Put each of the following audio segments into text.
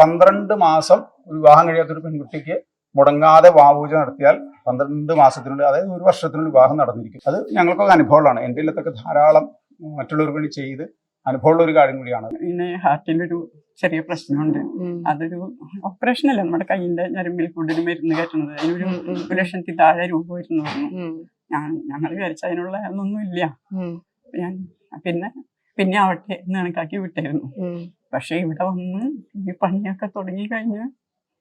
പന്ത്രണ്ട് മാസം ഒരു വിവാഹം കഴിയാത്ത ഒരു പെൺകുട്ടിക്ക് മുടങ്ങാതെ വാവൂജ നടത്തിയാൽ പന്ത്രണ്ട് മാസത്തിനുള്ളിൽ അതായത് ഒരു വർഷത്തിനുള്ളിൽ വിവാഹം നടന്നിരിക്കും. അത് ഞങ്ങൾക്കൊക്കെ അനുഭവമുള്ളതാണ്. എന്റെ ഇല്ലത്തൊക്കെ ധാരാളം മറ്റുള്ളവർക്ക് വേണ്ടി ചെയ്ത് അനുഭവമുള്ള ഒരു കാര്യം കൂടിയാണ്. പിന്നെ ഹാർട്ടിന്റെ ഒരു ചെറിയ പ്രശ്നമുണ്ട്. അതൊരു ഓപ്പറേഷൻ അല്ല. നമ്മുടെ കയ്യിന്റെ ഞരമ്പിൽ കൂടുതൽ മരുന്ന് കയറ്റുന്നത്. അതിനൊരു ഒരു ലക്ഷത്തി താഴെ രൂപ വരുന്നു. ഞാൻ ഞങ്ങൾ വിചാരിച്ച അതിനുള്ള ഒന്നും ഇല്ല ഞാൻ പിന്നെ പിന്നെ അവിടെ എന്ന് കണക്കാക്കി വിട്ടായിരുന്നു. പക്ഷെ ഇവിടെ വന്ന് ഈ പണിയൊക്കെ തുടങ്ങി കഴിഞ്ഞ്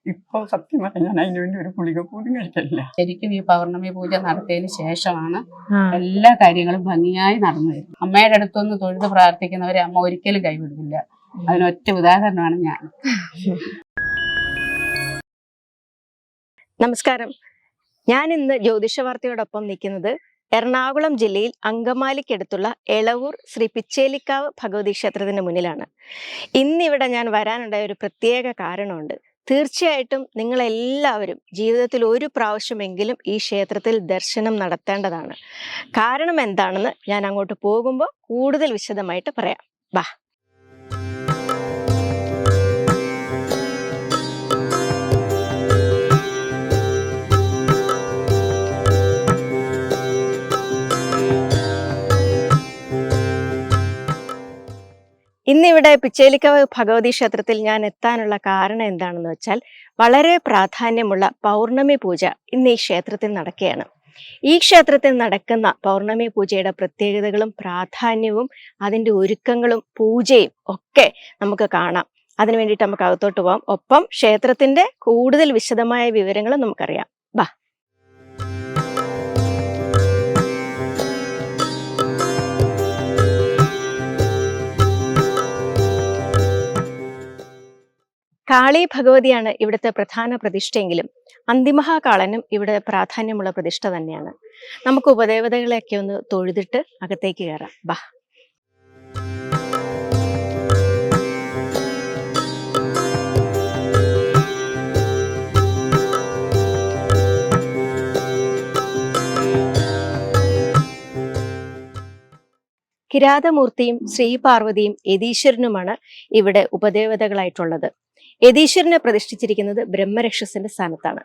ഇപ്പൊ സത്യം പറഞ്ഞാൽ ഞാൻ അതിനു വേണ്ടി ഒരു ഗുളിക പോലും കഴിക്കില്ല ശരിക്കും ഈ പൗർണമി പൂജ നടത്തിയതിന് ശേഷമാണ് എല്ലാ കാര്യങ്ങളും ഭംഗിയായി നടന്നു വരുന്നത്. അമ്മയുടെ അടുത്തൊന്ന് തൊഴുത് പ്രാർത്ഥിക്കുന്നവരെ അമ്മ ഒരിക്കലും കൈവിടില്ല. അതിനൊറ്റ ഉദാഹരണമാണ് ഞാൻ. നമസ്കാരം. ഞാൻ ഇന്ന് ജ്യോതിഷ വാർത്തയോടൊപ്പം നിൽക്കുന്നത് എറണാകുളം ജില്ലയിൽ അങ്കമാലിക്കടുത്തുള്ള എളവൂർ ശ്രീ പിച്ചേലിക്കാവ് ഭഗവതി ക്ഷേത്രത്തിന് മുന്നിലാണ്. ഇന്നിവിടെ ഞാൻ വരാനുണ്ടായ ഒരു പ്രത്യേക കാരണമുണ്ട്. തീർച്ചയായിട്ടും നിങ്ങളെല്ലാവരും ജീവിതത്തിൽ ഒരു പ്രാവശ്യമെങ്കിലും ഈ ക്ഷേത്രത്തിൽ ദർശനം നടത്തേണ്ടതാണ്. കാരണം എന്താണെന്ന് ഞാൻ അങ്ങോട്ട് പോകുമ്പോൾ കൂടുതൽ വിശദമായിട്ട് പറയാം. വാ ഇന്നിവിടെ പിച്ചേലിക്കവ് ഭഗവതി ക്ഷേത്രത്തിൽ ഞാൻ എത്താനുള്ള കാരണം എന്താണെന്ന് വെച്ചാൽ വളരെ പ്രാധാന്യമുള്ള പൗർണമി പൂജ ഇന്ന് ഈ ക്ഷേത്രത്തിൽ നടക്കുകയാണ്. ഈ ക്ഷേത്രത്തിൽ നടക്കുന്ന പൗർണമി പൂജയുടെ പ്രത്യേകതകളും പ്രാധാന്യവും അതിന്റെ ഒരുക്കങ്ങളും പൂജയും ഒക്കെ നമുക്ക് കാണാം. അതിനു വേണ്ടിയിട്ട് നമുക്ക് അകത്തോട്ട് പോകാം ഒപ്പം ക്ഷേത്രത്തിന്റെ കൂടുതൽ വിശദമായ വിവരങ്ങളും നമുക്കറിയാം. വാ കാളി ഭഗവതിയാണ് ഇവിടുത്തെ പ്രധാന പ്രതിഷ്ഠയെങ്കിലും അന്തിമഹാകാളനും ഇവിടെ പ്രാധാന്യമുള്ള പ്രതിഷ്ഠ തന്നെയാണ്. നമുക്ക് ഉപദേവതകളെയൊക്കെ ഒന്ന് തൊഴുതിട്ട് അകത്തേക്ക് കയറാം. ബാ. കിരാതമൂർത്തിയും ശ്രീപാർവതിയും യതീശ്വരനുമാണ് ഇവിടെ ഉപദേവതകളായിട്ടുള്ളത്. യതീശ്വരനെ പ്രതിഷ്ഠിച്ചിരിക്കുന്നത് ബ്രഹ്മരക്ഷസന്റെ സ്ഥാനത്താണ്.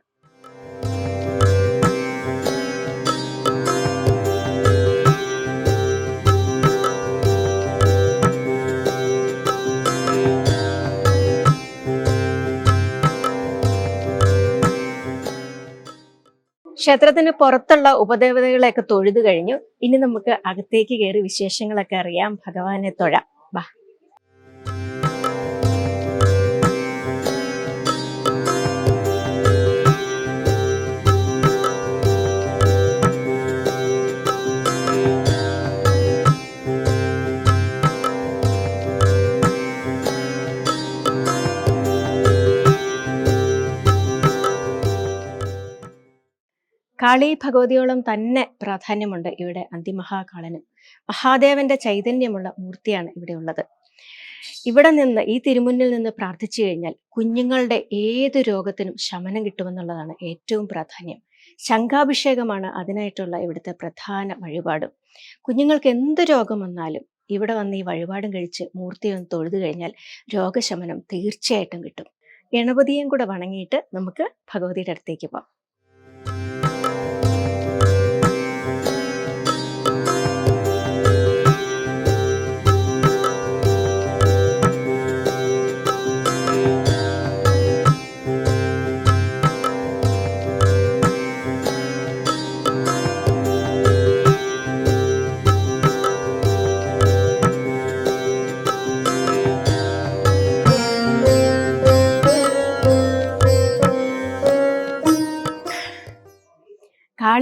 ക്ഷേത്രത്തിന് പുറത്തുള്ള ഉപദേവതകളെയൊക്കെ തൊഴുതു കഴിഞ്ഞു. ഇനി നമുക്ക് അകത്തേക്ക് കയറി വിശേഷങ്ങളൊക്കെ അറിയാം. ഭഗവാനെ തൊഴാം. കാളി ഭഗവതിയോളം തന്നെ പ്രാധാന്യമുണ്ട് ഇവിടെ അന്തിമഹാകാളന്. മഹാദേവന്റെ ചൈതന്യമുള്ള മൂർത്തിയാണ് ഇവിടെ ഉള്ളത്. ഇവിടെ നിന്ന് ഈ തിരുമുന്നിൽ നിന്ന് പ്രാർത്ഥിച്ചു കഴിഞ്ഞാൽ കുഞ്ഞുങ്ങളുടെ ഏത് രോഗത്തിനും ശമനം കിട്ടുമെന്നുള്ളതാണ് ഏറ്റവും പ്രാധാന്യം. ശംഖാഭിഷേകമാണ് അതിനായിട്ടുള്ള ഇവിടുത്തെ പ്രധാന വഴിപാടും. കുഞ്ഞുങ്ങൾക്ക് എന്ത് രോഗം വന്നാലും ഇവിടെ വന്ന് ഈ വഴിപാടും കഴിച്ച് മൂർത്തി ഒന്ന് തൊഴുതു കഴിഞ്ഞാൽ രോഗശമനം തീർച്ചയായിട്ടും കിട്ടും. ഗണപതിയും കൂടെ വണങ്ങിയിട്ട് നമുക്ക് ഭഗവതിയുടെ അടുത്തേക്ക് പോകാം.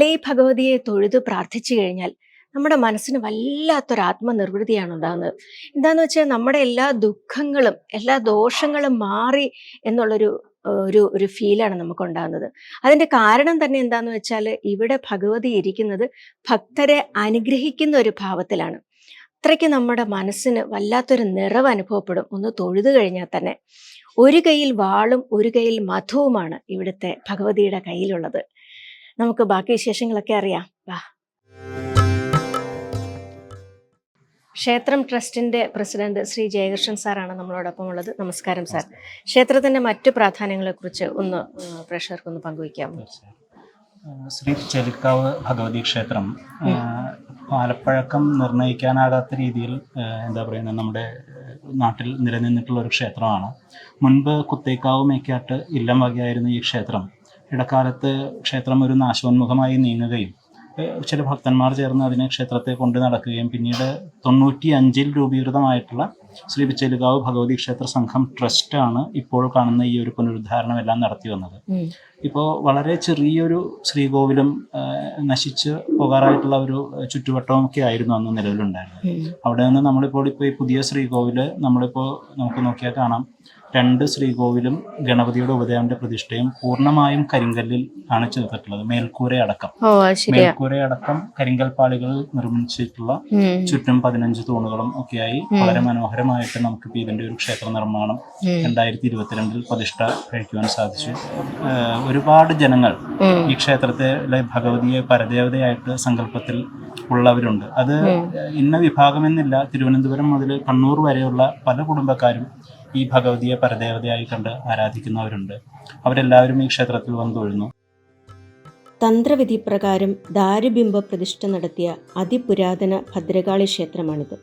കാളി ഭഗവതിയെ തൊഴുതു പ്രാർത്ഥിച്ചു കഴിഞ്ഞാൽ നമ്മുടെ മനസ്സിന് വല്ലാത്തൊരു ആത്മനിർവൃതിയാണ് ഉണ്ടാകുന്നത് എന്താന്ന് വെച്ചാൽ നമ്മുടെ എല്ലാ ദുഃഖങ്ങളും എല്ലാ ദോഷങ്ങളും മാറി എന്നുള്ളൊരു ഒരു ഒരു ഫീലാണ് നമുക്ക് ഉണ്ടാകുന്നത് അതിന്റെ കാരണം തന്നെ എന്താന്ന് വെച്ചാൽ ഇവിടെ ഭഗവതി ഇരിക്കുന്നത് ഭക്തരെ അനുഗ്രഹിക്കുന്ന ഒരു ഭാവത്തിലാണ്. അത്രയ്ക്ക് നമ്മുടെ മനസ്സിന് വല്ലാത്തൊരു നിറവ് അനുഭവപ്പെടും ഒന്ന് തൊഴുതു കഴിഞ്ഞാൽ തന്നെ. ഒരു കയ്യിൽ വാളും ഒരു കയ്യിൽ മധുവുമാണ് ഇവിടുത്തെ ഭഗവതിയുടെ കയ്യിലുള്ളത്. നമുക്ക് ബാക്കി വിശേഷങ്ങളൊക്കെ അറിയാം. വാ. ക്ഷേത്രം ട്രസ്റ്റിന്റെ പ്രസിഡന്റ് ശ്രീ ജയകൃഷ്ണൻ സാറാണ് നമ്മളോടൊപ്പം ഉള്ളത്. നമസ്കാരം സാർ. ക്ഷേത്രത്തിന്റെ മറ്റു പ്രാധാന്യങ്ങളെ കുറിച്ച് ഒന്ന് പ്രേക്ഷകർക്കൊന്ന് പങ്കുവയ്ക്കാമോ ശ്രീ ചെലുക്കാവ് ഭഗവതി ക്ഷേത്രം പാലപ്പഴക്കം നിർണയിക്കാനാകാത്ത നിർണയിക്കാനാകാത്ത രീതിയിൽ എന്താ പറയുന്നത് നമ്മുടെ നാട്ടിൽ നിലനിന്നിട്ടുള്ള ഒരു ക്ഷേത്രമാണ്. മുൻപ് കുത്തേക്കാവ് മേക്കാട്ട് ഇല്ലം വകയായിരുന്നു ഈ ക്ഷേത്രം. ഇടക്കാലത്ത് ക്ഷേത്രം ഒരു നാശോന്മുഖമായി നീങ്ങുകയും ചില ഭക്തന്മാർ ചേർന്ന് അതിനെ ക്ഷേത്രത്തെ കൊണ്ട് നടക്കുകയും പിന്നീട് തൊണ്ണൂറ്റി അഞ്ചിൽ രൂപീകൃതമായിട്ടുള്ള ശ്രീ പിച്ചേലുകാവ് ഭഗവതി ക്ഷേത്ര സംഘം ട്രസ്റ്റാണ് ഇപ്പോൾ കാണുന്ന ഈ ഒരു പുനരുദ്ധാരണം എല്ലാം നടത്തി വന്നത്. ഇപ്പോൾ വളരെ ചെറിയൊരു ശ്രീകോവിലും നശിച്ച് പോകാറായിട്ടുള്ള ഒരു ചുറ്റുവട്ടവും ഒക്കെ ആയിരുന്നു അന്ന് നിലവിലുണ്ടായിരുന്നത്. അവിടെ നിന്ന് നമ്മളിപ്പോൾ ഇപ്പോൾ ഈ പുതിയ ശ്രീകോവിൽ നമ്മളിപ്പോൾ നമുക്ക് നോക്കിയാൽ കാണാം രണ്ട് ശ്രീകോവിലും ഗണപതിയുടെ ഉപദേവന്റെ പ്രതിഷ്ഠയും പൂർണമായും കരിങ്കല്ലിൽ ആണ് ചേർത്തിട്ടുള്ളത് മേൽക്കൂര അടക്കം. മേൽക്കൂര അടക്കം കരിങ്കൽ പാളികളിൽ നിർമ്മിച്ചിട്ടുള്ള. ചുറ്റും പതിനഞ്ച് തൂണുകളും ഒക്കെയായി വളരെ മനോഹരമായിട്ട് നമുക്ക് ഇതിന്റെ ഒരു ക്ഷേത്ര നിർമ്മാണം. രണ്ടായിരത്തി ഇരുപത്തിരണ്ടിൽ പ്രതിഷ്ഠ കഴിക്കുവാൻ സാധിച്ചു. ഒരുപാട് ജനങ്ങൾ ഈ ക്ഷേത്രത്തിലെ ഭഗവതിയെ പരദേവതയായിട്ട് സങ്കല്പത്തിൽ ഉള്ളവരുണ്ട്. അത് ഇന്ന വിഭാഗമെന്നില്ല തിരുവനന്തപുരം മുതൽ കണ്ണൂർ വരെയുള്ള പല കുടുംബക്കാരും ഈ ഭഗവതിയെ പരദേവതയായി കണ്ട് ആരാധിക്കുന്നവരുണ്ട്. അവരെല്ലാവരും ഈ ക്ഷേത്രത്തിൽ വന്നു തൊഴുന്നു. തന്ത്രവിധി പ്രകാരം ദാരുബിംബ പ്രതിഷ്ഠ നടത്തിയ അതിപുരാതന ഭദ്രകാളി ക്ഷേത്രമാണിത്.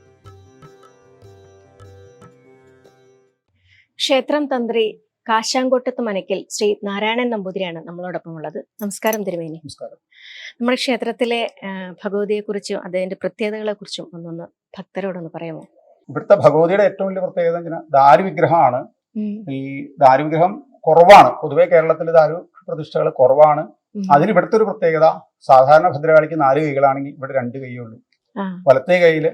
ക്ഷേത്രം തന്ത്രി കാശാങ്കോട്ടത്ത് മനക്കിൽ ശ്രീ നാരായണൻ നമ്പൂതിരിയാണ് നമ്മളോടൊപ്പം ഉള്ളത് നമസ്കാരം തിരുമേനി. നമസ്കാരം. നമ്മുടെ ക്ഷേത്രത്തിലെ ഭഗവതിയെക്കുറിച്ചും അതിന്റെ പ്രത്യേകതകളെക്കുറിച്ചും ഒന്നൊന്ന് ഭക്തരോടൊന്ന് പറയാമോ? ഇവിടുത്തെ ഭഗവതിയുടെ ഏറ്റവും വലിയ പ്രത്യേകത എന്ന് വെച്ചാൽ ദാരു വിഗ്രഹമാണ് ഉം. ഈ ദാരു വിഗ്രഹം കുറവാണ്. പൊതുവെ കേരളത്തിലെ ദാരു പ്രതിഷ്ഠകൾ കുറവാണ്. അതിന് ഇവിടുത്തെ ഒരു പ്രത്യേകത സാധാരണ ഭദ്രകാളിക്ക് നാല് കൈകളാണെങ്കിൽ ഇവിടെ രണ്ട് കൈയേ ഉള്ളൂ. വലത്തെ കൈയിൽ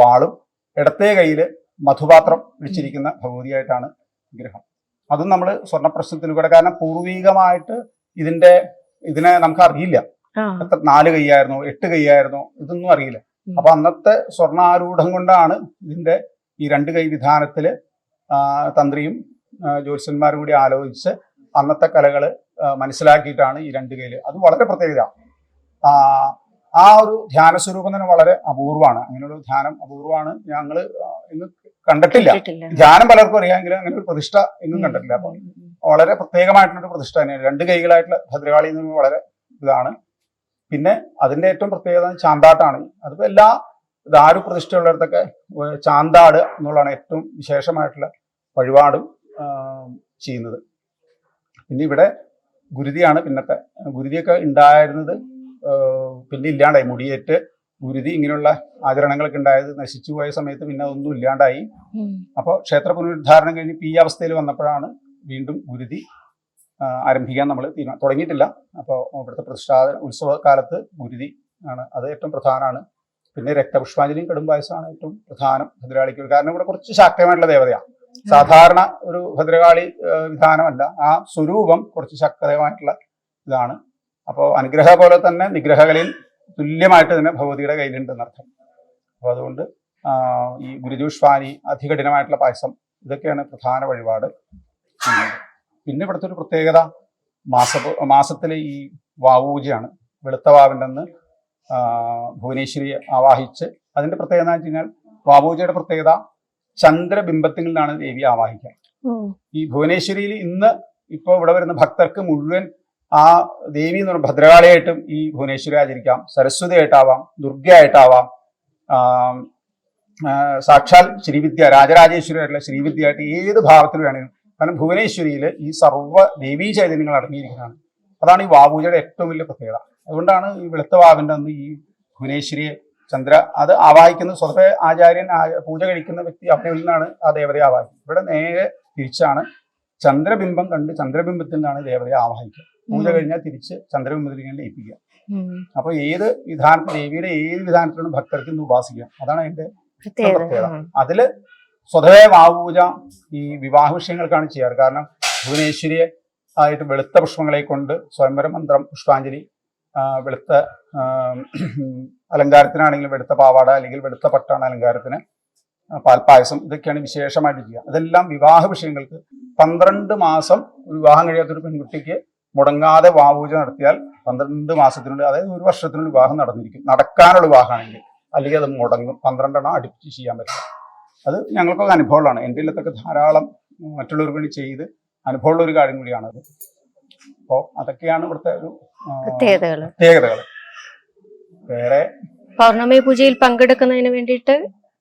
വാളും ഇടത്തേ കൈയിൽ മധുപാത്രം പിടിച്ചിരിക്കുന്ന ഭഗവതിയായിട്ടാണ് വിഗ്രഹം. അതും നമ്മൾ സ്വർണപ്രശ്നത്തിലൂടെ കാരണം പൂർവീകമായിട്ട് ഇതിന്റെ ഇതിനെ നമുക്ക് അറിയില്ല എത്ര നാല് കൈയായിരുന്നോ എട്ട് കൈയായിരുന്നോ ഇതൊന്നും അറിയില്ല. അപ്പൊ അന്നത്തെ സ്വർണാരൂഢം കൊണ്ടാണ് ഇതിന്റെ ഈ രണ്ട് കൈ വിധാനത്തിൽ തന്ത്രിയും ജ്യോത്സ്യന്മാരും കൂടി ആലോചിച്ച് അന്നത്തെ കലകൾ മനസ്സിലാക്കിയിട്ടാണ് ഈ രണ്ട് കൈയിൽ. അത് വളരെ പ്രത്യേകത. ആ ഒരു ധ്യാന സ്വരൂപം തന്നെ വളരെ അപൂർവമാണ്. അങ്ങനെയുള്ള ധ്യാനം അപൂർവമാണ്. ഞങ്ങൾ ഇന്ന് കണ്ടിട്ടില്ല. ധ്യാനം പലർക്കും അറിയാമെങ്കിലും അങ്ങനെ ഒരു പ്രതിഷ്ഠ ഇന്നും കണ്ടിട്ടില്ല. അപ്പൊ വളരെ പ്രത്യേകമായിട്ടുള്ള പ്രതിഷ്ഠ തന്നെയാണ്. രണ്ട് കൈകളായിട്ടുള്ള ഭദ്രകാളി എന്ന് വളരെ ഇതാണ്. പിന്നെ അതിന്റെ ഏറ്റവും പ്രത്യേകത ചാന്താട്ടാണ്. അതിപ്പോ എല്ലാ ദാരു പ്രതിഷ്ഠയുള്ളിടത്തൊക്കെ ചാന്താട് എന്നുള്ളതാണ് ഏറ്റവും വിശേഷമായിട്ടുള്ള വഴിപാടും ചെയ്യുന്നത്. പിന്നെ ഇവിടെ ഗുരുതിയാണ് പിന്നത്തെ ഗുരുതിയൊക്കെ ഉണ്ടായിരുന്നത് പിന്നെ ഇല്ലാണ്ടായി. മുടിയേറ്റ് ഗുരുതി ഇങ്ങനെയുള്ള ആചരണങ്ങളൊക്കെ ഉണ്ടായത് നശിച്ചു പോയ സമയത്ത് പിന്നെ അതൊന്നും ഇല്ലാണ്ടായി. അപ്പോൾ ക്ഷേത്ര പുനരുദ്ധാരണം കഴിഞ്ഞ് പി ഈ അവസ്ഥയിൽ വന്നപ്പോഴാണ് വീണ്ടും ഗുരുതി ആരംഭിക്കാൻ നമ്മൾ തീരുമാനം തുടങ്ങിയിട്ടില്ല. അപ്പോൾ ഇവിടുത്തെ പ്രതിഷ്ഠാ ഉത്സവ കാലത്ത് ഗുരുതി ആണ് അത് ഏറ്റവും പ്രധാനമാണ് പിന്നെ രക്തപുഷ്പാഞ്ജലിയും കടുംപായസമാണ് ഏറ്റവും പ്രധാനം ഭദ്രകാളിക്ക്. കാരണം ഇവിടെ കുറച്ച് ശാക്തമായിട്ടുള്ള ദേവതയാണ് സാധാരണ ഒരു ഭദ്രകാളി വിധാനമല്ല. ആ സ്വരൂപം കുറച്ച് ശക്തമായിട്ടുള്ള ഇതാണ്. അപ്പോൾ അനുഗ്രഹ പോലെ തന്നെ നിഗ്രഹകളിൽ തുല്യമായിട്ട് തന്നെ ഭഗവതിയുടെ കയ്യിലുണ്ട് എന്നർത്ഥം അപ്പോൾ അതുകൊണ്ട് ഈ ഗുരുജുഷ്വാനി അധികഠിനമായിട്ടുള്ള പായസം ഇതൊക്കെയാണ് പ്രധാന വഴിപാട്. പിന്നെ ഇവിടുത്തെ ഒരു പ്രത്യേകത മാസ മാസത്തിലെ ഈ വാവൂജയാണ് വെളുത്ത വാവിന്റെ അന്ന് ആ, ഭുവനേശ്വരിയെ ആവാഹിച്ച് അതിന്റെ പ്രത്യേകത എന്ന് വെച്ച് കഴിഞ്ഞാൽ വാവൂജയുടെ പ്രത്യേകത ചന്ദ്രബിംബത്തിൽ നിന്നാണ് ദേവി ആവാഹിക്കുക. ഈ ഭുവനേശ്വരിയിൽ ഇന്ന് ഇപ്പോൾ ഇവിടെ വരുന്ന ഭക്തർക്ക് മുഴുവൻ ആ ദേവി എന്ന് പറഞ്ഞാൽ ഭദ്രകാളിയായിട്ടും ഈ ഭുവനേശ്വരി ആചരിക്കാം. സരസ്വതിയായിട്ടാവാം ദുർഗയായിട്ടാവാം സാക്ഷാൽ ശ്രീവിദ്യ രാജരാജേശ്വരിയായിട്ടുള്ള ശ്രീവിദ്യയായിട്ട് ഏത് ഭാവത്തിൽ വേണമെങ്കിലും കാരണം ഭുവനേശ്വരിയിൽ ഈ സർവ ദേവീ ചൈതന്യങ്ങൾ അടങ്ങിയിരിക്കുന്നതാണ്. അതാണ് ഈ വാവൂജയുടെ ഏറ്റവും വലിയ പ്രത്യേകത. അതുകൊണ്ടാണ് ഈ വെളുത്ത വാവിന്റെ അന്ന് ഈ ഭുവനേശ്വരിയെ ചന്ദ്ര അത് ആവാഹിക്കുന്ന സ്വതവേ ആചാര്യൻ പൂജ കഴിക്കുന്ന വ്യക്തി അവിടെ നിന്നാണ് ആ ദേവതയെ ആവാഹിക്കുന്നത്. ഇവിടെ നേരെ തിരിച്ചാണ് ചന്ദ്രബിംബം കണ്ട് ചന്ദ്രബിംബത്തിൽ നിന്നാണ് ദേവതയെ ആവാഹിക്കുക. പൂജ കഴിഞ്ഞാൽ തിരിച്ച് ചന്ദ്രബിംബത്തിലേക്ക് ലയിപ്പിക്കുക. ഉം. അപ്പൊ ഏത് വിധാനത്തിൽ ദേവിയുടെ ഏത് വിധാനത്തിലാണ് ഭക്തർക്ക് ഇന്ന് ഉപാസിക്കുക? അതാണ് അതിന്റെ പ്രത്യേകത. അതിൽ സ്വതവേ വാവുപൂജ ഈ വിവാഹ വിഷയങ്ങൾക്കാണ് ചെയ്യാറ്. കാരണം ഭുവനേശ്വരിയെ ആയിട്ട് വെളുത്ത പുഷ്പങ്ങളെ കൊണ്ട് സ്വയംവര മന്ത്രം പുഷ്പാഞ്ജലി വെളുത്ത അലങ്കാരത്തിനാണെങ്കിലും വെളുത്ത പാവാട അല്ലെങ്കിൽ വെളുത്ത പട്ടാണ് അലങ്കാരത്തിന് പാൽപ്പായസം ഇതൊക്കെയാണ് വിശേഷമായിട്ട് ചെയ്യുക. അതെല്ലാം വിവാഹ വിഷയങ്ങൾക്ക് പന്ത്രണ്ട് മാസം വിവാഹം കഴിയാത്തൊരു പെൺകുട്ടിക്ക് മുടങ്ങാതെ വാവൂജ നടത്തിയാൽ പന്ത്രണ്ട് മാസത്തിനുള്ളിൽ അതായത് ഒരു വർഷത്തിനുള്ളിൽ വിവാഹം നടന്നിരിക്കും. നടക്കാനുള്ള വിവാഹമാണെങ്കിൽ അല്ലെങ്കിൽ അത് മുടങ്ങും. പന്ത്രണ്ടെണ്ണം അടുപ്പിച്ച് ചെയ്യാൻ പറ്റില്ല അത് ഞങ്ങൾക്കൊക്കെ അനുഭവമുള്ളതാണ്. എന്റെ ഇല്ലത്തൊക്കെ ധാരാളം മറ്റുള്ളവർക്ക് വേണ്ടി ചെയ്ത് അനുഭവമുള്ള ഒരു കാര്യം കൂടിയാണത് അപ്പോൾ അതൊക്കെയാണ് ഇവിടുത്തെ ഒരു പ്രത്യേകതകൾ പ്രത്യേകതകൾ വേറെ പൗർണമി പൂജയിൽ പങ്കെടുക്കുന്നതിന് വേണ്ടിയിട്ട്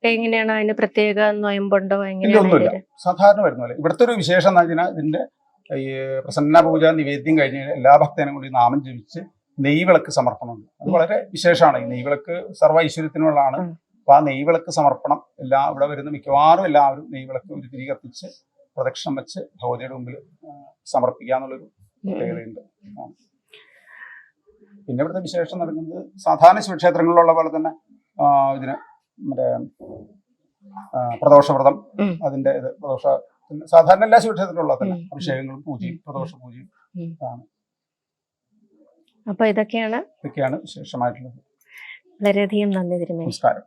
എങ്ങനെയാണ് അതിന് പ്രത്യേക നൊയമ്പുണ്ടോ? എങ്ങനെയാണ്. സാധാരണ വരുന്ന പോലെ. ഇവിടുത്തെ ഒരു വിശേഷം എന്ന് വെച്ചാൽ ഇതിന്റെ ഈ പ്രസന്ന പൂജ നിവേദ്യം കഴിഞ്ഞ് എല്ലാ ഭക്തനും കൂടി നാമം ജപിച്ച് നെയ്വിളക്ക് സമർപ്പണമുണ്ട്. അത് വളരെ വിശേഷമാണ്. ഈ നെയ്വിളക്ക് സർവ ഐശ്വര്യത്തിനുള്ളതാണ്. അപ്പൊ ആ നെയ്വിളക്ക് സമർപ്പണം എല്ലാ ഇവിടെ വരുന്ന മിക്കവാറും എല്ലാവരും നെയ്വിളക്ക് ഒരു തിരി കത്തിച്ച് പ്രദക്ഷിണം വെച്ച് ഭഗവതിയുടെ മുമ്പിൽ സമർപ്പിക്കുക എന്നുള്ളൊരു പ്രത്യേകതയുണ്ട്. പിന്നെ ഇവിടുത്തെ വിശേഷം നടക്കുന്നത് സാധാരണ ശിവക്ഷേത്രങ്ങളിലുള്ള പോലെ തന്നെ ഇതിന് മറ്റേ പ്രദോഷവ്രതം അതിന്റെ ഇത് പ്രദോഷ സാധാരണ എല്ലാ ശിവക്ഷേത്രത്തിലുള്ള തന്നെ. അഭിഷേകങ്ങളും പൂജയും. പ്രദോഷ പൂജയും ആണ്. അപ്പൊ ഇതൊക്കെയാണ് ഇതൊക്കെയാണ് വിശേഷമായിട്ടുള്ളത്. വളരെയധികം നന്ദി തിരുമേ നമസ്കാരം.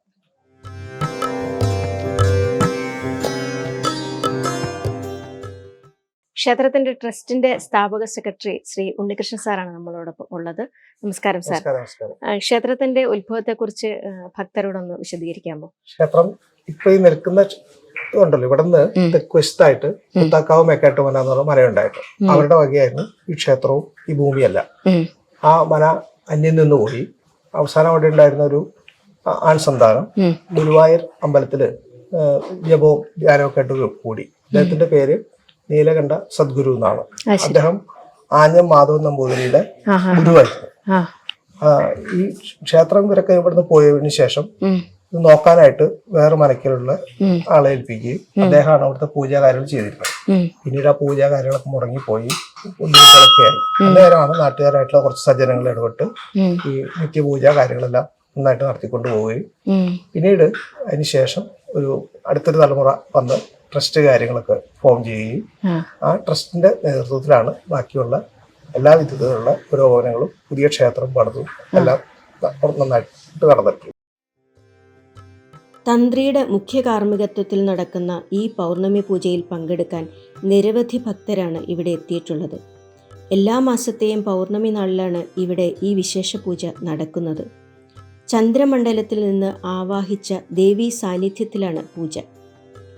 ക്ഷേത്രത്തിന്റെ ട്രസ്റ്റിന്റെ സ്ഥാപക സെക്രട്ടറി ശ്രീ ഉണ്ണികൃഷ്ണൻ സാറാണ് നമ്മളോടൊപ്പം ഉള്ളത്. നമസ്കാരം സാർ. ക്ഷേത്രത്തിന്റെ ഉത്ഭവത്തെ കുറിച്ച് ഭക്തരോടൊന്ന് വിശദീകരിക്കാമോ? ക്ഷേത്രം ഇപ്പൊ ഈ നിൽക്കുന്ന ഉണ്ടല്ലോ ഇവിടുന്ന് ഉം. തെക്ക് വശത്തായിട്ട് കുത്താക്കാവ് മേക്കാട്ട് മന എന്നുള്ള മലയുണ്ടായിട്ട്. അവരുടെ വകയായിരുന്നു ഈ ക്ഷേത്രവും ഈ ഭൂമിയല്ല. ആ മന അന്യം നിന്ന് പോയി. അവസാനം അവിടെ ഉണ്ടായിരുന്ന ഒരു ആൺ സന്താനം. ഗുരുവായൂർ അമ്പലത്തിൽ ജപവും ധ്യാനവും ആയിട്ട് കൂടി. അദ്ദേഹത്തിന്റെ പേര് നീലകണ്ഠ സദ്ഗുരു എന്നാണ്. അദ്ദേഹം ആഞ്ഞം മാധവൻ നമ്പൂതിരിയുടെ. ഗുരുവായിരുന്നു. ഈ ക്ഷേത്രം ഇവരൊക്കെ ഇവിടുന്ന് പോയതിനു ശേഷം ഇത് നോക്കാനായിട്ട് വേറെ മനക്കിലുള്ള. ആളെ ഏൽപ്പിക്കുകയും അദ്ദേഹമാണ് അവിടുത്തെ പൂജാ കാര്യങ്ങൾ ചെയ്തിരുന്നത്. പിന്നീട് ആ പൂജാ കാര്യങ്ങളൊക്കെ മുടങ്ങിപ്പോയി ബുദ്ധിമുട്ടുകളൊക്കെയായി അന്നേരമാണ് നാട്ടുകാരായിട്ടുള്ള കുറച്ച് സജ്ജനങ്ങൾ ഇടപെട്ട്. ഈ നിത്യപൂജാ കാര്യങ്ങളെല്ലാം നന്നായിട്ട് നടത്തിക്കൊണ്ട് പോവുകയും പിന്നീട് പിന്നീട് അതിനുശേഷം ഒരു അടുത്തൊരു തലമുറ വന്ന് ട്രസ്റ്റ് കാര്യങ്ങളൊക്കെ ഫോം ചെയ്യുകയും ആ. ട്രസ്റ്റിന്റെ നേതൃത്വത്തിലാണ് ബാക്കിയുള്ള എല്ലാ വിധത്തിലുള്ള പുരോഗമനങ്ങളും പുതിയ ക്ഷേത്രം പണിതും എല്ലാം നന്നായിട്ട് നടന്നിട്ടുണ്ട്. തന്ത്രിയുടെ മുഖ്യ കാർമ്മികത്വത്തിൽ നടക്കുന്ന ഈ പൗർണമി പൂജയിൽ പങ്കെടുക്കാൻ നിരവധി ഭക്തരാണ് ഇവിടെ എത്തിയിട്ടുള്ളത്. എല്ലാ മാസത്തെയും പൗർണമി നാളിലാണ് ഇവിടെ ഈ വിശേഷ പൂജ നടക്കുന്നത്. ചന്ദ്രമണ്ഡലത്തിൽ നിന്ന് ആവാഹിച്ച ദേവീ സാന്നിധ്യത്തിലാണ് പൂജ.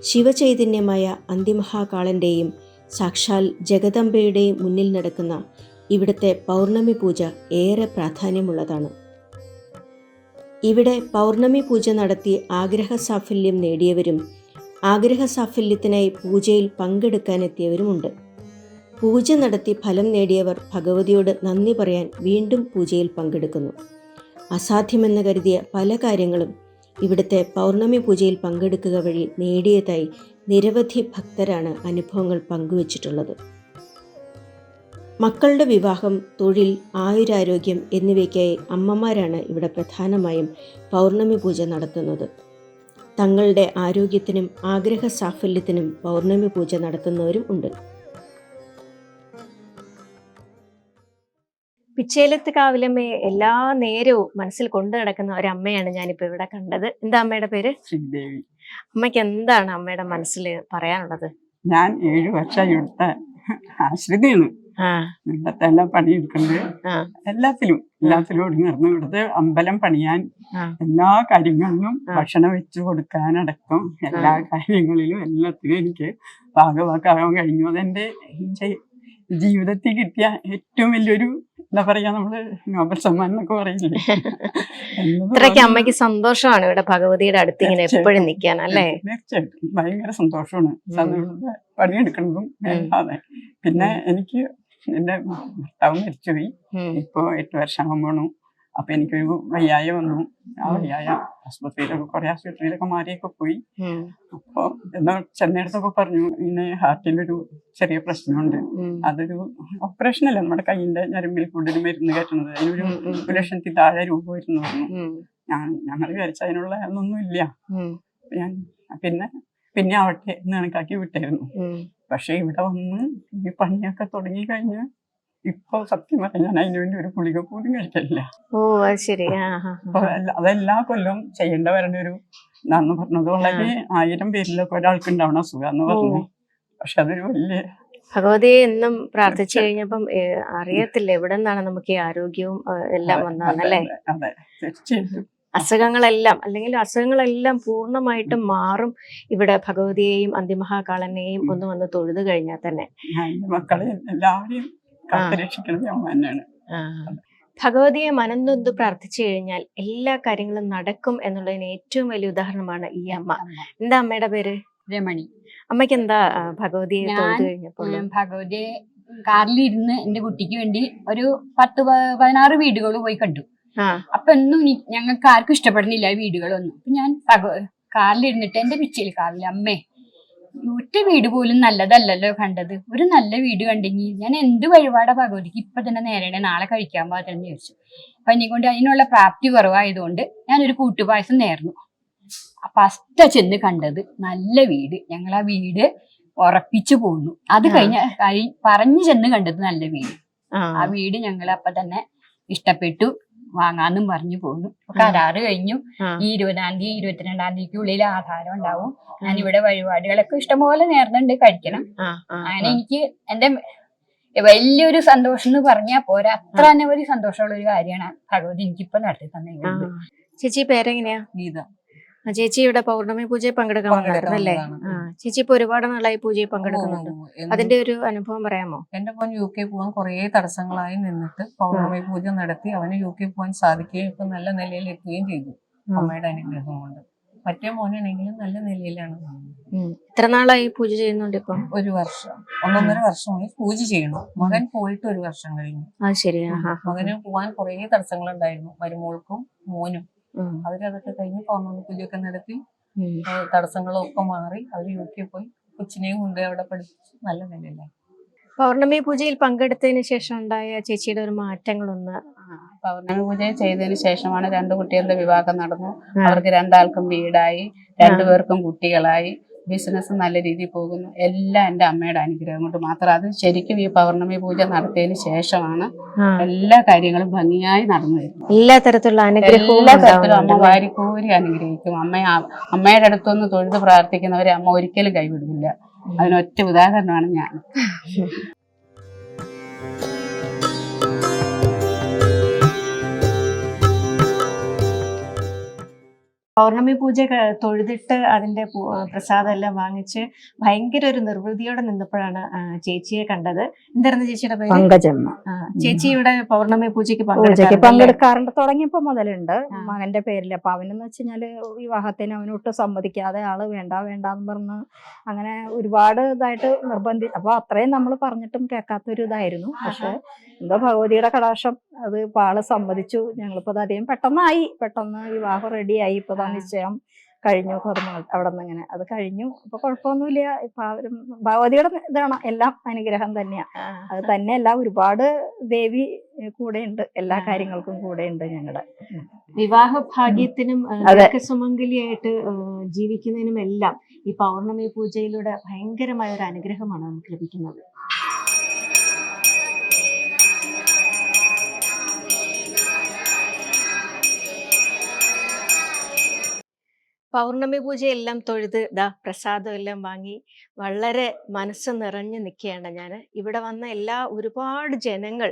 ശിവചൈതന്യമായ അന്തിമഹാകാളന്റെയും സാക്ഷാൽ ജഗദംബയുടെയും മുന്നിൽ നടക്കുന്ന ഇവിടുത്തെ പൗർണമി പൂജ ഏറെ പ്രാധാന്യമുള്ളതാണ്. ഇവിടെ പൗർണമി പൂജ നടത്തി ആഗ്രഹ സാഫല്യം നേടിയവരും ആഗ്രഹ സാഫല്യത്തിനായി പൂജയിൽ പങ്കെടുക്കാനെത്തിയവരുമുണ്ട്. പൂജ നടത്തി ഫലം നേടിയവർ ഭഗവതിയോട് നന്ദി പറയാൻ വീണ്ടും പൂജയിൽ പങ്കെടുക്കുന്നു. അസാധ്യമെന്ന് കരുതിയ പല കാര്യങ്ങളും ഇവിടുത്തെ പൗർണമി പൂജയിൽ പങ്കെടുക്കുക വഴി നേടിയതായി നിരവധി ഭക്തരാണ് അനുഭവങ്ങൾ പങ്കുവച്ചിട്ടുള്ളത്. മക്കളുടെ വിവാഹം തൊഴിൽ ആയുരാരോഗ്യം എന്നിവയ്ക്കായി അമ്മമാരാണ് ഇവിടെ പ്രധാനമായും പൗർണമി പൂജ നടത്തുന്നത്. തങ്ങളുടെ ആരോഗ്യത്തിനും ആഗ്രഹ സാഫല്യത്തിനും പൗർണമി പൂജ നടത്തുന്നവരും ഉണ്ട്. പിച്ചേലത്ത് കാവിലമ്മയെ എല്ലാ നേരവും മനസ്സിൽ കൊണ്ടു നടക്കുന്ന ഒരമ്മയാണ് ഞാനിപ്പോ ഇവിടെ കണ്ടത്. എന്താ അമ്മയുടെ പേര്? ശ്രീദേവി. അമ്മയ്ക്ക് എന്താണ് അമ്മയുടെ മനസ്സിൽ പറയാനുള്ളത്? ഞാൻ ഏഴു വർഷം ഇവിടുത്തെ ആശ്രിതയാണ് ഇവിടുത്തെ എല്ലാ പണിയെടുക്കുന്നത്. എല്ലാത്തിലും എല്ലാത്തിലും ഒടുങ്ങിറന്ന് ഇവിടുത്തെ അമ്പലം പണിയാൻ എല്ലാ കാര്യങ്ങളിലും. ഭക്ഷണം വെച്ചു കൊടുക്കാനടക്കം എല്ലാ കാര്യങ്ങളിലും എല്ലാത്തിലും എനിക്ക് ഭാഗവാക്കാവാൻ കഴിഞ്ഞു. അതെന്റെ ജീവിതത്തിൽ കിട്ടിയ ഏറ്റവും വലിയൊരു എന്താ പറയാ നമ്മൾ നോബൽ സമ്മാനം എന്നൊക്കെ പറയില്ലേ ഇത്രയ്ക്ക് അമ്മയ്ക്ക് സന്തോഷമാണ് ഇവിടെ ഭഗവതിയുടെ അടുത്ത് ഇങ്ങനെ എപ്പോഴും നിൽക്കാൻ അല്ലേ? തീർച്ചയായിട്ടും. ഭയങ്കര സന്തോഷമാണ്. സാധാരണ പണിയെടുക്കുന്നതും അതെ. പിന്നെ എനിക്ക് എന്റെ ഭർത്താവ് മരിച്ചുപോയി. ഇപ്പൊ ഇപ്പോ എട്ട് വർഷം ആകുമ്പോണു അപ്പൊ എനിക്കൊരു വയ്യായ വന്നു. ആ വയ്യായ ആശുപത്രിയിലൊക്കെ കുറെ ആശുപത്രിയിലൊക്കെ മാറിയൊക്കെ പോയി. അപ്പൊ എന്നാ ചെന്നൈടത്തൊക്കെ പറഞ്ഞു ഇങ്ങനെ ഒരു ചെറിയ പ്രശ്നമുണ്ട്. അതൊരു ഓപ്പറേഷൻ അല്ല നമ്മുടെ കയ്യിന്റെ ഞരമ്പിൽ കൂടുതൽ മരുന്ന് കയറ്റുന്നത്. അതിനൊരു ഒരു ലക്ഷത്തിൽ താഴെ രൂപ വരുന്നു. പറഞ്ഞു. ഞാൻ ഞങ്ങൾ വിചാരിച്ച അതിനുള്ള ഒന്നും ഇല്ല. ഞാൻ പിന്നെ പിന്നെ ആവട്ടെ എന്ന് കണക്കാക്കി വിട്ടായിരുന്നു. പക്ഷെ ഇവിടെ വന്ന് ഈ പണിയൊക്കെ തുടങ്ങി കഴിഞ്ഞ് ഇപ്പൊ സത്യം പറഞ്ഞാൽ ഞാൻ അതിനു വേണ്ടി ഒരു ഗുളിക പോലും കഴിക്കില്ല ഓ അത് ശരി. അതെല്ലാ കൊല്ലവും ചെയ്യേണ്ട ഒരു ഇതാന്ന് പറഞ്ഞത് വളരെ ആയിരം പേരിലൊക്കെ ഒരാൾക്ക് ഉണ്ടാവണ അസുഖം എന്ന് പറഞ്ഞു. പക്ഷെ അതൊരു വലിയ ഭഗവതിയെ എന്നും പ്രാർത്ഥിച്ചു കഴിഞ്ഞപ്പം അറിയത്തില്ല എവിടെ നിന്നാണ് നമുക്ക് ഈ ആരോഗ്യവും എല്ലാം വന്നതെന്നല്ലേ അസുഖങ്ങളെല്ലാം അല്ലെങ്കിൽ അസുഖങ്ങളെല്ലാം പൂർണമായിട്ടും മാറും. ഇവിടെ ഭഗവതിയെയും അന്തിമഹാകാളനെയും ഒന്ന് വന്ന് തൊഴുതു കഴിഞ്ഞാൽ തന്നെ. മക്കളെ എല്ലാവരെയും തന്നെയാണ് ആ. ഭഗവതിയെ മനംനൊന്ത് പ്രാർത്ഥിച്ചു കഴിഞ്ഞാൽ എല്ലാ കാര്യങ്ങളും നടക്കും എന്നുള്ളതിന് ഏറ്റവും വലിയ ഉദാഹരണമാണ് ഈ അമ്മ. എന്താ അമ്മയുടെ പേര്? രമണി. അമ്മയ്ക്ക് എന്താ ഭഗവതിയെ തൊഴുതു കഴിഞ്ഞപ്പോൾ? ഭഗവതിയെ കാറിലിരുന്ന് എന്റെ കുട്ടിക്ക് വേണ്ടി ഒരു പത്ത് പതിനാറ് വീടുകൾ പോയി കണ്ടു. അപ്പൊ ഒന്നും ഞങ്ങൾക്ക് ആർക്കും ഇഷ്ടപ്പെടുന്നില്ല വീടുകളൊന്നും. അപ്പൊ ഞാൻ കാറിൽ കാറിലിരുന്നിട്ട് എന്റെ പിച്ചയിൽ കാറിൽ അമ്മേ ഒറ്റ വീട് പോലും നല്ലതല്ലല്ലോ കണ്ടത്. ഒരു നല്ല വീട് കണ്ടെങ്കിൽ ഞാൻ എന്ത് വഴിപാടാ ഭഗവതിക്ക് ഇപ്പൊ തന്നെ നേരെ നാളെ കഴിക്കാൻ പാകത്തെന്ന് ചോദിച്ചു. അപ്പൊ എന്നെ കൊണ്ട് അതിനുള്ള പ്രാപ്തി കുറവായതുകൊണ്ട് ഞാനൊരു കൂട്ടുപായസം നേർന്നു. ഫസ്റ്റ് ചെന്ന് കണ്ടത് നല്ല വീട്. ഞങ്ങൾ ആ വീട് ഉറപ്പിച്ചു പോന്നു. അത്. കഴിഞ്ഞ കഴി- പറഞ്ഞു ചെന്ന് കണ്ടത് നല്ല വീട്. ആ. ആ വീട് ഞങ്ങൾ അപ്പൊ തന്നെ ഇഷ്ടപ്പെട്ടു. വാങ്ങാന്നും പറഞ്ഞു പോന്നു. കരാറ് കഴിഞ്ഞു. ഈ ഇരുപതാം തീയതി ഇരുപത്തിരണ്ടാം തീയതിക്ക് ഉള്ളിൽ ആധാരം ഉണ്ടാവും. ഞാൻ ഇവിടെ വഴിപാടുകളൊക്കെ ഇഷ്ടംപോലെ നേർന്നുണ്ട് കഴിക്കണം. അങ്ങനെ എനിക്ക് എന്റെ വലിയൊരു സന്തോഷം എന്ന് പറഞ്ഞാൽ പോരാ. അത്ര അനവധി സന്തോഷമുള്ള ഒരു കാര്യമാണ് ഭഗവതി എനിക്കിപ്പോ നടത്തി തന്നെ തന്നിരിക്കുന്നത് ചേച്ചി പേരെങ്ങനെയാ? ഗീത. ചേച്ചി ഇവിടെ പൗർണമി പൂജയിൽ പങ്കെടുക്കാൻ ആ. ചേച്ചി ഇപ്പൊ ഒരുപാട് നാളായി പൂജയിൽ പങ്കെടുക്കുന്നുണ്ട്. അതിന്റെ ഒരു അനുഭവം പറയാമോ? എന്റെ മോൻ യു കെ പോകാൻ കുറേ തടസ്സങ്ങളായി നിന്നിട്ട് പൗർണമി പൂജ നടത്തി അവന് യു കെ പോകാൻ സാധിക്കുകയും ഇപ്പൊ നല്ല നിലയിൽ എത്തുകയും ചെയ്തു. അമ്മയുടെ അനുഗ്രഹം കൊണ്ട് മറ്റേ മോനാണെങ്കിലും നല്ല നിലയിലാണ്. എത്ര നാളായി പൂജ ചെയ്യുന്നുണ്ട് ഇപ്പം? ഒരു വർഷം ഒന്നൊന്നര വർഷമായി പൂജ ചെയ്യണം. മകൻ പോയിട്ട് ഒരു വർഷം കഴിഞ്ഞു. അത് ശരിയാ. മകന് പോവാൻ കുറേ തടസ്സങ്ങളുണ്ടായിരുന്നു. മരുമോൾക്കും മോനും. അവരതൊക്കെ കഴിഞ്ഞ് പൗർണമി പൂജയൊക്കെ നടത്തി ഉം. ഒക്കെ മാറി അവർ യു കെ പോയി. കൊച്ചിനെയും കൊണ്ട് അവിടെ പഠിപ്പിച്ച് നല്ല നിലയിലായി പൗർണമി പൂജയിൽ പങ്കെടുത്തതിന് ശേഷം ഉണ്ടായ ചേച്ചിയുടെ ഒരു മാറ്റങ്ങളൊന്ന് പൗർണമി പൂജ ചെയ്തതിന് ശേഷമാണ് രണ്ടു കുട്ടികളുടെ വിവാഹം നടന്നു. അവർക്ക് രണ്ടാൾക്കും വീടായി. രണ്ടുപേർക്കും കുട്ടികളായി. ബിസിനസ് നല്ല രീതിയിൽ പോകുന്നു. എല്ലാം എന്റെ അമ്മയുടെ അനുഗ്രഹം കൊണ്ട് മാത്രം. അത് ശരിക്കും ഈ പൗർണമി പൂജ നടത്തിയതിന് ശേഷമാണ് എല്ലാ കാര്യങ്ങളും ഭംഗിയായി നടന്നു വരുന്നത്. എല്ലാ തരത്തിലുള്ള അനുഗ്രഹം എല്ലാ തരത്തിലും അമ്മ. വാരിക്കോരി അനുഗ്രഹിക്കും. അമ്മ അമ്മയുടെ അടുത്തൊന്ന് തൊഴുത് പ്രാർത്ഥിക്കുന്നവരെ അമ്മ ഒരിക്കലും കൈവിടില്ല അതിനൊറ്റ ഉദാഹരണമാണ് ഞാൻ. പൗർണമി പൂജ തൊഴുതിട്ട് അതിന്റെ പ്രസാദം എല്ലാം വാങ്ങിച്ച് ഭയങ്കര ഒരു നിർവൃതിയോടെ നിന്നപ്പോഴാണ് ചേച്ചിയെ കണ്ടത്. എന്തായിരുന്നു ചേച്ചിയുടെ പേര്? പങ്കജമ്മ. ആ, ചേച്ചി ഇവിടെ പൗർണമി പൂജയ്ക്ക് പൂജയ്ക്ക്? പങ്കെടുക്കാറുണ്ട്. തുടങ്ങിയപ്പോ മുതലുണ്ട്. മകന്റെ പേരിൽ അപ്പൊ അവനെന്ന് വെച്ചുകഴിഞ്ഞാൽ വിവാഹത്തിന് അവനൊട്ട് സമ്മതിക്കാതെ ആൾ വേണ്ട വേണ്ടാന്ന് പറഞ്ഞ് അങ്ങനെ ഒരുപാട് ഇതായിട്ട് നിർബന്ധി അപ്പൊ അത്രയും നമ്മൾ പറഞ്ഞിട്ടും കേൾക്കാത്തൊരു ഇതായിരുന്നു. പക്ഷെ എന്തോ ഭഗവതിയുടെ കടാശം അത് ഇപ്പൊ ആൾ സമ്മതിച്ചു. ഞങ്ങളിപ്പോ അത് അധികം പെട്ടെന്നായി. പെട്ടെന്ന് വിവാഹം റെഡിയായി ഇപ്പൊ നിശ്ചയം. കഴിഞ്ഞു കർമ്മങ്ങൾ അവിടെ നിന്ന് ഇങ്ങനെ അത് കഴിഞ്ഞു. ഇപ്പൊ കുഴപ്പമൊന്നുമില്ല. ഇപ്പൊ അവരും ഭഗവതിയുടെ ഇതാണ് എല്ലാം അനുഗ്രഹം തന്നെയാ. അത് തന്നെയല്ല ഒരുപാട് ദേവി കൂടെ ഉണ്ട് എല്ലാ കാര്യങ്ങൾക്കും കൂടെ ഉണ്ട് ഞങ്ങളുടെ വിവാഹ ഭാഗ്യത്തിനും സുമംഗലിയായിട്ട് ജീവിക്കുന്നതിനും എല്ലാം ഈ പൗർണമി പൂജയിലൂടെ ഭയങ്കരമായ ഒരു അനുഗ്രഹമാണ് നമുക്ക് ലഭിക്കുന്നത്. പൗർണമി പൂജയെല്ലാം തൊഴുത് ദാ പ്രസാദം എല്ലാം വാങ്ങി വളരെ മനസ്സ് നിറഞ്ഞു നിൽക്കുകയാണ് ഞാൻ ഇവിടെ വന്ന എല്ലാ ഒരുപാട് ജനങ്ങൾ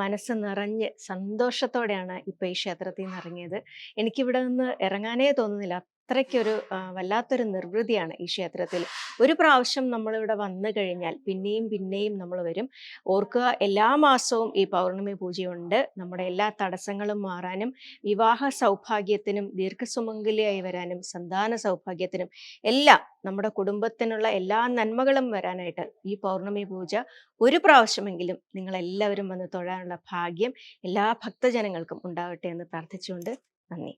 മനസ്സ് നിറഞ്ഞ് സന്തോഷത്തോടെയാണ് ഇപ്പൊ ഈ ക്ഷേത്രത്തിൽ നിന്ന് ഇറങ്ങിയത്. എനിക്കിവിടെ നിന്ന് ഇറങ്ങാനേ തോന്നുന്നില്ല. അത്രയ്ക്കൊരു വല്ലാത്തൊരു നിർവൃതിയാണ് ഈ ക്ഷേത്രത്തിൽ. ഒരു പ്രാവശ്യം നമ്മളിവിടെ വന്നു കഴിഞ്ഞാൽ പിന്നെയും പിന്നെയും നമ്മൾ വരും. ഓർക്കുക എല്ലാ മാസവും ഈ പൗർണമി പൂജയുണ്ട്. നമ്മുടെ എല്ലാ തടസ്സങ്ങളും മാറാനും വിവാഹ സൗഭാഗ്യത്തിനും ദീർഘസുമംഗലിയായി വരാനും സന്താന സൗഭാഗ്യത്തിനും എല്ലാം നമ്മുടെ കുടുംബത്തിനുള്ള എല്ലാ നന്മകളും വരാനായിട്ട് ഈ പൗർണമി പൂജ ഒരു പ്രാവശ്യമെങ്കിലും നിങ്ങൾ എല്ലാവരും വന്ന് തൊഴാനുള്ള ഭാഗ്യം എല്ലാ ഭക്തജനങ്ങൾക്കും ഉണ്ടാവട്ടെ എന്ന് പ്രാർത്ഥിച്ചുകൊണ്ട് നന്ദി.